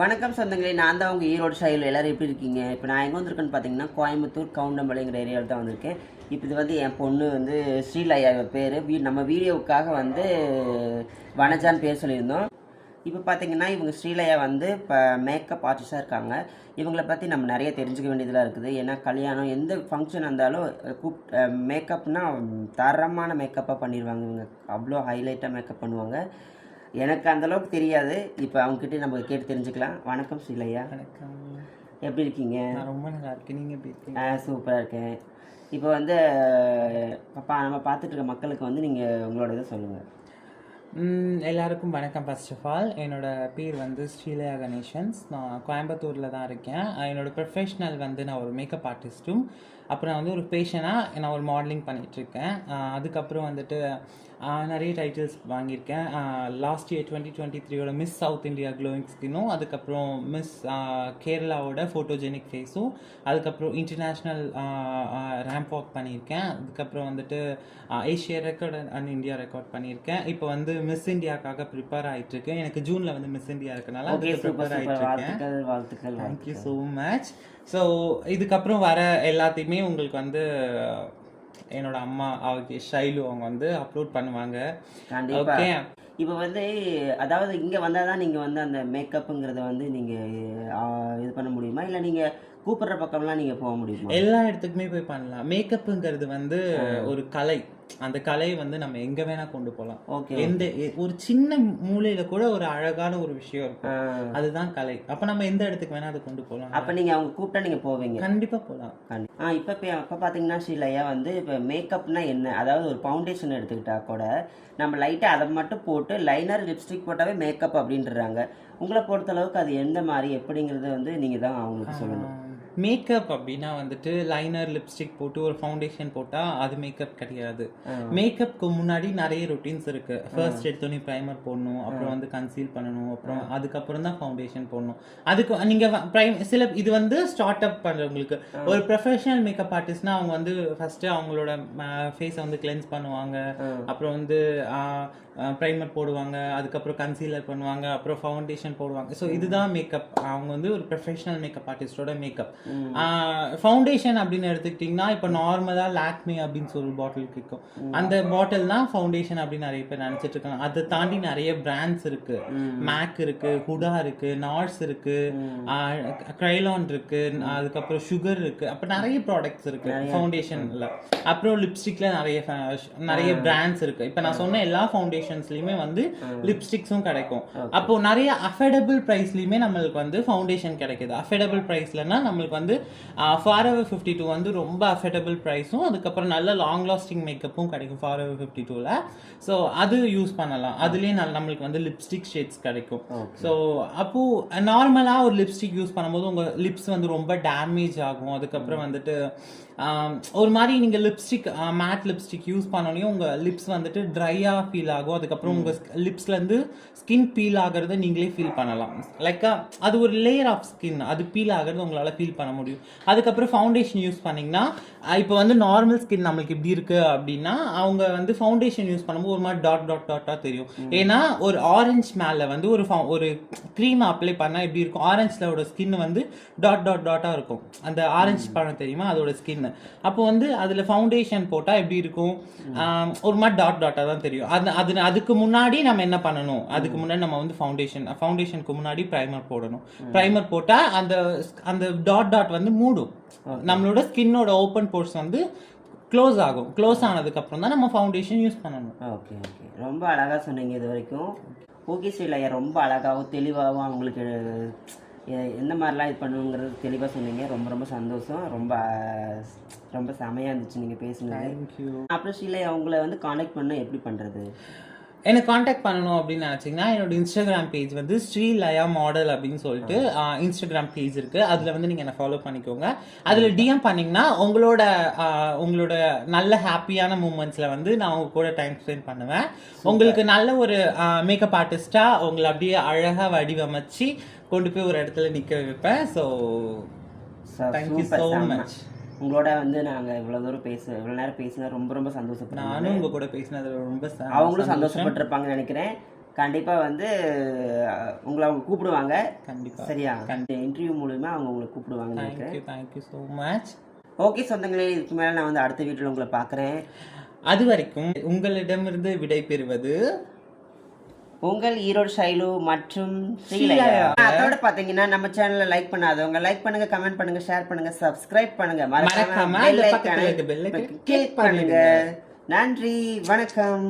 வணக்கம் சொந்தங்களே நான் தான் உங்கள் ஈரோடு ஸ்டைல் எல்லாரும் எப்படி இருக்கீங்க? இப்போ நான் எங்கே வந்திருக்கேன்னு பார்த்தீங்கன்னா கோயம்புத்தூர் கவுண்டம்பாளையங்கிற ஏரியாவில் தான் வந்திருக்கேன். இப்போ இது வந்து என் பொண்ணு வந்து ஸ்ரீலயா பேர். வீ நம்ம வீடியோவுக்காக வந்து வனஜான் பேர் சொல்லியிருந்தோம். இப்போ பார்த்தீங்கன்னா இவங்க ஸ்ரீலயா வந்து இப்போ மேக்கப் ஆர்டிஸ்டாக இருக்காங்க. இவங்களை பற்றி நம்ம நிறைய தெரிஞ்சுக்க வேண்டியதெல்லாம் இருக்குது. ஏன்னா கல்யாணம் எந்த ஃபங்க்ஷன் இருந்தாலும் கூப் மேக்கப்னால் தரமான மேக்கப்பாக பண்ணிடுவாங்க இவங்க. அவ்வளோ ஹைலைட்டாக மேக்கப் பண்ணுவாங்க. எனக்கு அந்த அளவுக்கு தெரியாது. இப்போ அவங்ககிட்ட நம்ம கேட்டு தெரிஞ்சுக்கலாம். வணக்கம் ஸ்ரீலையா. வணக்கம். எப்படி இருக்கீங்க? ரொம்ப நல்லா இருக்கேன். நீங்கள் எப்படி இருக்கீங்க? ஆ சூப்பராக இருக்கேன். இப்போ வந்து பாப்பா நம்ம பார்த்துட்டு இருக்க மக்களுக்கு வந்து நீங்கள் உங்களோட இதை சொல்லுங்கள் எல்லாருக்கும் வணக்கம் ஃபர்ஸ்ட் ஆஃப் ஆல் என்னோட பேர் வந்து ஸ்ரீலயா கணேஷன்ஸ் நான் கோயம்புத்தூரில் தான் இருக்கேன். அஹ் என்னோட ப்ரொஃபஷ்னல் வந்து நான் ஒரு மேக்கப் ஆர்டிஸ்ட்டும் அப்புறம் நான் வந்து ஒரு பேஷனாக நான் ஒரு மாடலிங் பண்ணிகிட்ருக்கேன் அதுக்கப்புறம் வந்துட்டு நிறைய டைட்டில்ஸ் வாங்கியிருக்கேன். லாஸ்ட் இயர் டுவெண்ட்டி டுவெண்ட்டி த்ரீயோட மிஸ் சவுத் இந்தியா க்ளோயிங் ஸ்கின்னும் அதுக்கப்புறம் மிஸ் கேரளாவோட ஃபோட்டோஜெனிக் ஃபேஸும் அதுக்கப்புறம் இன்டர்நேஷ்னல் ரேம்ப் வாக் பண்ணியிருக்கேன். அதுக்கப்புறம் வந்துட்டு Asia record and India record பண்ணியிருக்கேன். இப்போ வந்து மிஸ் இந்தியாக்காக ப்ரிப்பேர் ஆயிட்டு இருக்கேன் எனக்கு ஜூன்ல வந்து மிஸ் இந்தியா இருக்கனால அதுக்கு ப்ரிப்பேர் வாழ்த்துக்கள் தேங்க்யூ ஸோ மச் ஸோ இதுக்கப்புறம் வர எல்லாத்தையுமே உங்களுக்கு வந்து என்னோட அம்மா அவங்க ஷைலு அவங்க வந்து அப்லோட் பண்ணுவாங்க. ஓகே இப்போ வந்து அதாவது இங்கே வந்தால் தான் நீங்கள் வந்து அந்த மேக்கப்புங்கிறத வந்து நீங்கள் இது பண்ண முடியுமா? இல்லை நீங்கள் கூப்பிட்ற பக்கம்லாம் நீங்கள் போக முடியுமா? எல்லா இடத்துக்குமே போய் பண்ணலாம். மேக்கப்புங்கிறது வந்து ஒரு கலை. அந்த கலை வந்து நம்ம எங்க வேணா கொண்டு போகலாம் ஓகே எந்த ஒரு சின்ன மூலையில கூட ஒரு அழகான ஒரு விஷயம் இருக்கும். அதுதான் கலை. அப்ப நம்ம எந்த இடத்துக்கு வேணா அதை கொண்டு போகலாம் அப்போ நீங்கள் அவங்க கூப்பிட்டா நீங்கள் போவீங்க? கண்டிப்பா போகலாம் ஆ இப்போ இப்போ பார்த்தீங்கன்னா ஸ்ரீலையா வந்து இப்போ மேக்கப்னா என்ன? அதாவது ஒரு ஃபவுண்டேஷன் எடுத்துக்கிட்டா கூட நம்ம லைட்டாக அதை மட்டும் போட்டு லைனர் லிப்ஸ்டிக் போட்டாவே மேக்கப் அப்படின்றாங்க. உங்களை பொறுத்த அளவுக்கு அது எந்த மாதிரி எப்படிங்கிறத வந்து நீங்கள் தான் அவங்களுக்கு சொல்லணும். மேக்கப் அப்படின்னா வந்துட்டு லைனர் லிப்ஸ்டிக் போட்டு ஒரு ஃபவுண்டேஷன் போட்டா அது மேக்கப் கிடையாது. மேக்கப்க்கு முன்னாடி நிறைய ரொட்டீன்ஸ் இருக்கு. ஃபர்ஸ்ட் எடுத்தோடனே ப்ரைமர் போடணும் அப்புறம் வந்து கன்சீல் பண்ணணும் அப்புறம் அதுக்கப்புறம் தான் ஃபவுண்டேஷன் போடணும். அதுக்கு நீங்க ப்ரைம் சில இது வந்து ஸ்டார்ட் அப் பண்றவங்களுக்கு ஒரு ப்ரொஃபஷனல் மேக்கப் ஆர்டிஸ்ட்னா அவங்க வந்து ஃபர்ஸ்ட் அவங்களோட ஃபேஸை வந்து கிளென்ஸ் பண்ணுவாங்க. அப்புறம் வந்து ப்ரைமர் போடுவாங்க. அதுக்கப்புறம் கன்சீலர் பண்ணுவாங்க. அப்புறம் ஃபவுண்டேஷன் போடுவாங்க. ஸோ இதுதான் மேக்கப் அவங்க வந்து ஒரு ப்ரொஃபஷனல் மேக்கப் ஆர்டிஸ்டோட மேக்கப் ஃபவுண்டேஷன் அப்படின்னு எடுத்துக்கிட்டிங்கன்னா இப்போ நார்மலாக லாக்மி அப்படின்னு சொல்லி பாட்டில் இருக்கும் அந்த பாட்டில் தான் ஃபவுண்டேஷன் அப்படின்னு நிறைய பேர் நினச்சிட்டு இருக்காங்க. அதை தாண்டி நிறைய பிராண்ட்ஸ் இருக்கு. மேக் இருக்கு ஹுடா இருக்கு நார்ஸ் இருக்கு க்ரைலான் இருக்கு அதுக்கப்புறம் சுகர் இருக்கு. அப்போ நிறைய ப்ராடக்ட்ஸ் இருக்கு ஃபவுண்டேஷன்ல அப்புறம் லிப்ஸ்டிக்ல நிறைய நிறைய பிராண்ட்ஸ் இருக்கு. இப்போ நான் சொன்ன எல்லா ஃபவுண்டேஷன்ஸ்லயுமே வந்து லிப்ஸ்டிக்ஸும் கிடைக்கும். அப்போ நிறைய அஃபோர்டபுள் ப்ரைஸ்லயுமே நம்மளுக்கு வந்து ஃபவுண்டேஷன் கிடைக்குது. அஃபோர்டபுள் ப்ரைஸ்லனா நம்மளுக்கு வந்து ஃபார் எவர் ஃபிஃப்டி டூ வந்து ரொம்ப அஃபோர்டபுள் ப்ரைஸும் அதுக்கப்புறம் நல்ல லாங் லாஸ்டிங் மேக்கப்பும் கிடைக்கும் ஃபார் எவர் ஃபிஃப்டி டூவில் ஸோ அது யூஸ் பண்ணலாம். அதுலேயே நல்ல நம்மளுக்கு வந்து லிப்ஸ்டிக் ஷேட்ஸ் கிடைக்கும். ஸோ அப்போ நார்மலாக ஒரு லிப்ஸ்டிக் யூஸ் பண்ணும்போது உங்கள் லிப்ஸ் வந்து ரொம்ப டேமேஜ் ஆகும். அதுக்கப்புறம் வந்துட்டு ஒரு மாதிரி நீங்கள் லிப்ஸ்டிக் மேட் லிப்ஸ்டிக் யூஸ் பண்ணோன்னே உங்கள் லிப்ஸ் வந்துட்டு ட்ரையாக ஃபீல் ஆகும். அதுக்கப்புறம் உங்கள் லிப்ஸ்லேருந்து ஸ்கின் பீல் ஆகிறத நீங்களே ஃபீல் பண்ணலாம். லைக் அது ஒரு லேயர் ஆஃப் ஸ்கின் அது பீல் ஆகிறது உங்களால் ஃபீல் பண்ண முடியும். அதுக்கப்புறம் ஃபவுண்டேஷன் யூஸ் பண்ணிங்கன்னா இப்போ வந்து நார்மல் ஸ்கின் நம்மளுக்கு இப்படி இருக்கு அப்படின்னா அவங்க வந்து ஃபவுண்டேஷன் யூஸ் பண்ணும்போது ஒரு மாதிரி டாட் டாட் டாட்டாக தெரியும். ஏன்னா ஒரு ஆரஞ்சு மேலே வந்து ஒரு ஒரு க்ரீம் அப்ளை பண்ணால் எப்படி இருக்கும்? ஆரஞ்சில் ஸ்கின் வந்து டாட் டாட் டாட்டாக இருக்கும். அந்த ஆரஞ்சு பழம் தெரியுமா? அதோட ஸ்கின் அப்போ வந்து அதில் ஃபவுண்டேஷன் போட்டால் எப்படி இருக்கும்? ஒரு மாதிரி டாட் டாட்டாக தான் தெரியும். அது அது அதுக்கு முன்னாடி நம்ம என்ன பண்ணணும்? அதுக்கு முன்னாடி நம்ம வந்து ஃபவுண்டேஷன் ஃபவுண்டேஷனுக்கு முன்னாடி ப்ரைமர் போடணும். ப்ரைமர் போட்டால் அந்த அந்த டாட் டாட் வந்து மூடும். நம்மளோட ஸ்கின்னோட ஓப்பன் போர்ஸ் வந்து க்ளோஸ் ஆகும். க்ளோஸ் ஆனதுக்கப்புறம் தான் நம்ம ஃபவுண்டேஷன் யூஸ் பண்ணணும். ஓகே ஓகே ரொம்ப அழகாக சொன்னீங்க இது வரைக்கும். ஓகே ஸ்ரீலையா ரொம்ப அழகாகவும் தெளிவாகவும் அவங்களுக்கு எந்த மாதிரிலாம் இது பண்ணுங்கிறது தெளிவாக சொன்னீங்க. ரொம்ப ரொம்ப சந்தோஷம். ரொம்ப ரொம்ப செமையாக இருந்துச்சு நீங்கள் பேசுனது. அப்புறம் ஸ்ரீலையா உங்களை வந்து காண்டாக்ட் பண்ண எப்படி பண்ணுறது என்னை காண்டாக்ட் பண்ணணும் அப்படின்னு நினச்சிங்கன்னா என்னோட இன்ஸ்டாகிராம் பேஜ் வந்து ஸ்ரீ லயா மாடல் அப்படின்னு சொல்லிட்டு இன்ஸ்டாகிராம் பேஜ் இருக்கு. அதில் வந்து நீங்கள் என்னை ஃபாலோ பண்ணிக்கோங்க. அதில் டிஎம் பண்ணீங்கன்னா உங்களோட உங்களோட நல்ல ஹாப்பியான மூமெண்ட்ஸில் வந்து நான் உங்க கூட டைம் ஸ்பெண்ட் பண்ணுவேன். உங்களுக்கு நல்ல ஒரு மேக்கப் ஆர்டிஸ்டாக உங்களை அப்படியே அழகாக வடிவமைச்சு கொண்டு போய் ஒரு இடத்துல நிற்க வைப்பேன். So thank you so. மச் உங்களோட வந்து நாங்கள் இவ்வளோ தூரம் பேச இவ்வளோ நேரம் பேசினா ரொம்ப ரொம்ப சந்தோஷப்படுறோம் நானும் உங்க கூட பேசினதுல ரொம்ப அவங்களும் சந்தோஷப்பட்டிருப்பாங்கன்னு நினைக்கிறேன். கண்டிப்பாக வந்து உங்களை அவங்க கூப்பிடுவாங்க. கண்டிப்பா. சரியா? இன்டர்வியூ மூலியமா அவங்க உங்களை கூப்பிடுவாங்க நினைக்கிறேன். தேங்க்யூ ஸோ மச் ஓகே சொந்தங்களே இதுக்கு மேலே நான் வந்து அடுத்த வீட்டில் உங்களை பார்க்குறேன். அது வரைக்கும் உங்களிடமிருந்து விடை பெறுவது உங்கள் ஈரோடு ஷைலு. மற்றும் அதோட பாத்தீங்கன்னா நம்ம சேனலை லைக் பண்ணாதவங்க லைக் பண்ணுங்க கமெண்ட் பண்ணுங்க ஷேர் பண்ணுங்க சப்ஸ்கிரைப் பண்ணுங்க. மறக்காம click பண்ணுங்க. நன்றி வணக்கம்.